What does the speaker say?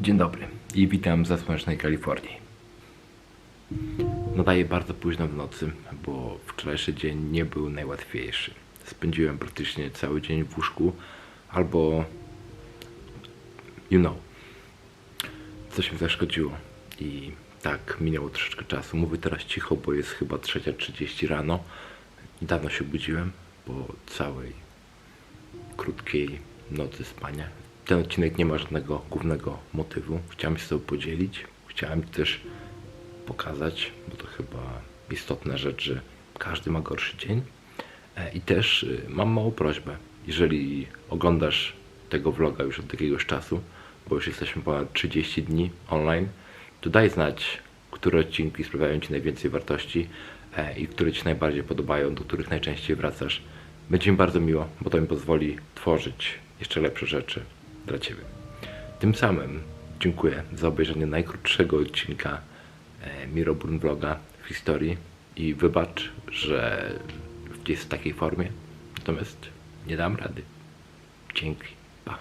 Dzień dobry i witam za słonecznej Kalifornii. Nadaję bardzo późno w nocy, bo wczorajszy dzień nie był najłatwiejszy. Spędziłem praktycznie cały dzień w łóżku albo you know. Coś mi zaszkodziło i tak minęło troszeczkę czasu. Mówię teraz cicho, bo jest chyba 3.30 rano. Dawno się budziłem po całej krótkiej nocy spania. Ten odcinek nie ma żadnego głównego motywu. Chciałem się z tobą podzielić. Chciałem też pokazać, bo to chyba istotna rzecz, że każdy ma gorszy dzień. E, I też y, mam małą prośbę. Jeżeli oglądasz tego vloga już od jakiegoś czasu, bo już jesteśmy ponad 30 dni online, to daj znać, które odcinki sprawiają Ci najwięcej wartości e, i które Ci najbardziej podobają, do których najczęściej wracasz. Będzie mi bardzo miło, bo to mi pozwoli tworzyć jeszcze lepsze rzeczy dla Ciebie. Tym samym dziękuję za obejrzenie najkrótszego odcinka e, Miroburn Vloga w historii i wybacz, że jest w takiej formie, natomiast nie dam rady. Dzięki. Pa.